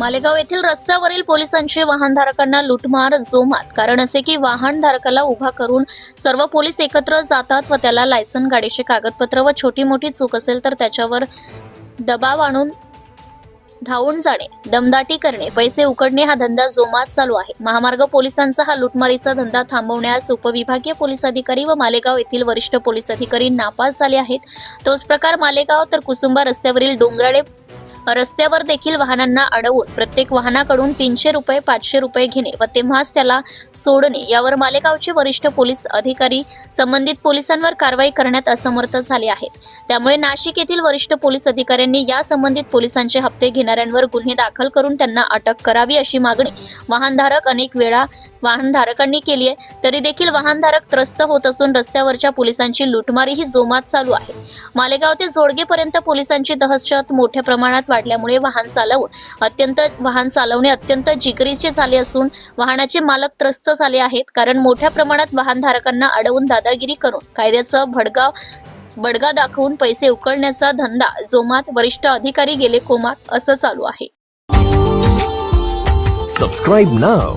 मालेगाव येथील रस्त्यावरील पोलिसांची वाहनधारकांना लुटमार जोमात. कारण असे की वाहनधारकाला उभा करून सर्व पोलीस एकत्र जातात व त्याला लायसन गाडीचे कागदपत्र व छोटी मोठी चूक असेल तर त्याच्यावर दबाव आणून धावून जाणे दमदाटी करणे पैसे उकडणे हा धंदा जोमात चालू आहे. महामार्ग पोलिसांचा हा लुटमारीचा धंदा थांबवण्यास उपविभागीय पोलीस अधिकारी व मालेगाव येथील वरिष्ठ पोलीस अधिकारी नापास झाले आहेत. तोच प्रकार मालेगाव तर कुसुंबा रस्त्यावरील डोंगराळे रस्त्यावर देखील वाहनांना अडवून प्रत्येक वाहनाकडून तीनशे रुपये पाचशे रुपये घेणे व तेव्हाच त्याला सोडणे. यावर मालेगावचे वरिष्ठ पोलीस अधिकारी संबंधित पोलिसांवर कारवाई करण्यात असमर्थ झाले आहेत. त्यामुळे नाशिक येथील वरिष्ठ पोलीस अधिकाऱ्यांनी या संबंधित पोलिसांचे हप्ते घेणाऱ्यांवर गुन्हे दाखल करून त्यांना अटक करावी अशी मागणी वाहनधारक अनेक वेळा वाहनधारकांनी केली आहे. तरी देखील वाहनधारक त्रस्त होत असून रस्त्यावरच्या पोलिसांची लुटमारी ही जोमात चालू आहे. मालेगाव ते जोडगेपर्यंत पोलिसांची दहशत मोठ्या प्रमाणात वाढल्यामुळे वाहन चालवून अत्यंत वाहन चालवणे अत्यंत जिगरीचे झाले असून वाहनाचे मालक त्रस्त झाले आहेत. कारण मोठ्या प्रमाणात वाहनधारकांना अडवून दादागिरी करून कायद्याचं भडगाव बडगा दाखवून पैसे उकळण्याचा धंदा जोमात वरिष्ठ अधिकारी गेले कोमात असं चालू आहे. सबस्क्राईब नाव